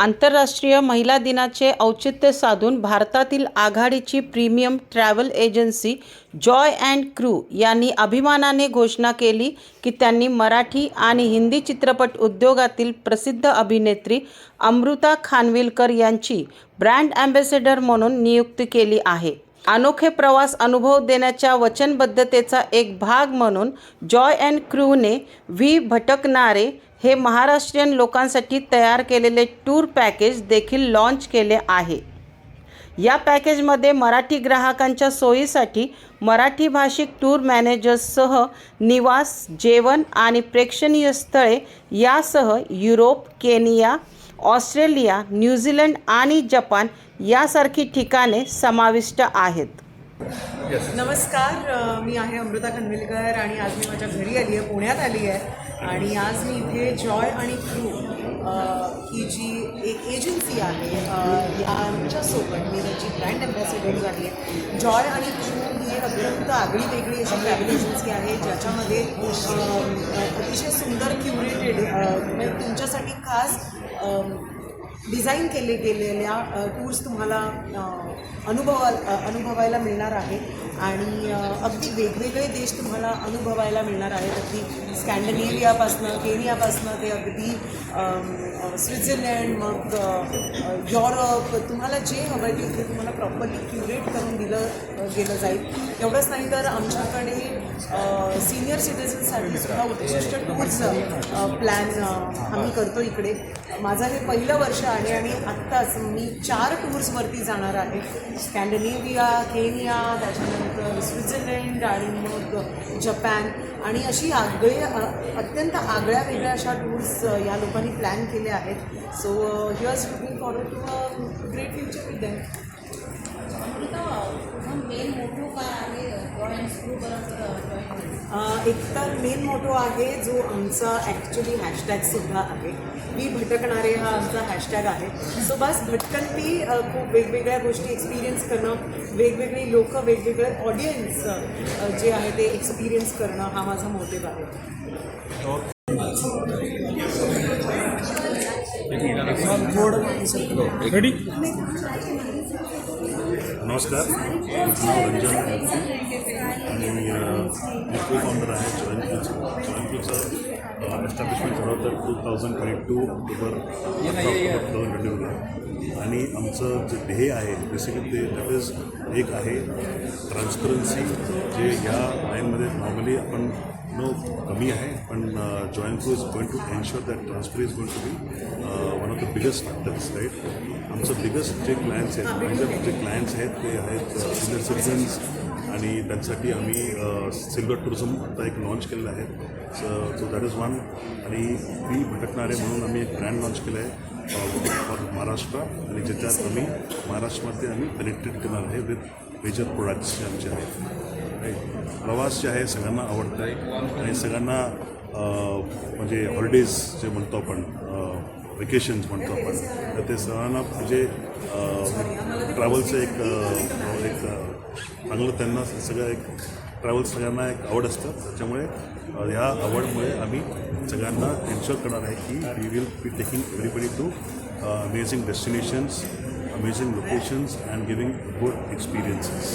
आंतरराष्ट्रीय महिला दिनाचे औचित्य साधून भारतातील आघाडीची premium travel agency Joy and Crew यांनी अभिमानाने घोषणा केली की त्यांनी मराठी आणि हिंदी चित्रपट उद्योगातील प्रसिद्ध अभिनेत्री अमृता खानविलकर यांची ब्रँड ॲम्बेसेडर म्हणून नियुक्ती केली आहे. अनोखे प्रवास अनुभव देण्याच्या वचनबद्धतेचा एक भाग म्हणून जॉय अँड क्रूने व्ही भटकणारे हे महाराष्ट्रीयन लोकांसाठी तयार केलेले टूर पॅकेज देखील लॉन्च केले आहे. या पॅकेजमध्ये मराठी ग्राहकांच्या सोयीसाठी मराठी भाषिक टूर मॅनेजर्ससह निवास जेवण आणि प्रेक्षणीय स्थळे यासह Europe Kenya Australia New Zealand आणि जपान यासारखी ठिकाणे समाविष्ट आहेत. नमस्कार मी आहे अमृता खनविलकर आणि आज मी माझ्या घरी आली आहे पुण्यात आली आहे. आणि आज मी इथे जॉय आणि क्रू ही जी एक एजन्सी आहे यांच्यासोबत मी त्याची ब्रँड अँबॅसेडर झाली आहे. जॉय आणि क्रू ही एक अत्यंत आगळी वेगळी अशी ट्रॅव्हल एजन्सी आहे ज्याच्यामध्ये अतिशय सुंदर क्युरेटेड म्हणजे तुमच्यासाठी खास डिझाईन केले गेलेल्या टूर्स तुम्हाला अ, अनुभवा अनुभवायला मिळणार आहे आणि अगदी वेगवेगळे देश तुम्हाला अनुभवायला मिळणार आहेत. अगदी स्कॅन्डनेवियापासनं केनियापासनं ते अगदी स्वित्झर्लंड मग युरोप तुम्हाला जे हवं आहे ते तुम्हाला प्रॉपरली क्युरेट करून दिलं गेलं जाईल. एवढंच नाही तर आमच्याकडे सिनियर सिटीजनसाठी सुद्धा उत्कृष्ट टूर्स प्लॅन आम्ही करतो इकडे. माझं हे पहिलं वर्ष आहे आणि आत्ताच मी चार टूर्सवरती जाणार आहे. स्कॅन्डनेविया केनिया त्याच्यानंतर स्वित्झर्लंड आणि मग जपान. आणि अशी आगळे अत्यंत आगळ्या वेगळ्या अशा टूर्स या लोकांनी प्लॅन केल्या आहेत. So here's looking forward to a great future with them main Joy and Crew uh, एक तर मेन मोटो आहे जो आमचा ॲक्च्युली हॅशटॅगसुद्धा आहे. मी भटकणारे हा आमचा हॅशटॅग आहे. सो बस भटकंती खूप वेगवेगळ्या गोष्टी एक्सपिरियन्स करणं वेगवेगळी लोक वेगवेगळे ऑडियन्स जे आहे ते एक्सपिरियन्स करणं हा माझा मोटिव्ह आहे. रेडी नमस्कार. नाव रंजन आणि मी फाउंडर आहे Joy and Joy and establishment झालं होतं two thousand twenty two October two thousand twenty टूला आणि आमचं जे ध्येय आहे बेसिकली ते दॅट इज एक आहे ट्रान्सपरन्सी जे ह्या लाईनमध्ये नॉर्मली आपण नो कमी आहे पण Joy and Crew is going to ensure that transfer is going to be one of the biggest factors right आमचं बिगेस्ट जे क्लायंट्स आहेत माझे जे क्लायंट्स आहेत ते आहेत uh, सिनियर सिटीजन्स आणि त्यांसाठी आम्ही सिल्वर टुरिझम आता एक लॉन्च केलेला आहे. सो दॅट इज वन आणि मी भटकणारे म्हणून आम्ही एक ब्रँड लॉन्च केलं आहे फॉर महाराष्ट्र. आणि ज्याच्यात आम्ही महाराष्ट्रामध्ये आम्ही कनेक्टेड करणार आहे विथ मेजर प्रोडक्ट्स जे आमचे आहेत. प्रवास जे आहे सगळ्यांना आवडतं आहे आणि सगळ्यांना म्हणजे हॉलिडेज जे म्हणतो आपण वेकेशन्स म्हणतो आपण. तर ते सगळ्यांना म्हणजे ट्रॅव्हलचं एक एक चांगलं त्यांना सगळं एक ट्रॅव्हल सगळ्यांना एक आवड असतं. त्याच्यामुळे ह्या आवडमुळे आम्ही सगळ्यांना एन्शुअर करणार आहे की we will be taking everybody to amazing destinations amazing locations and giving good experiences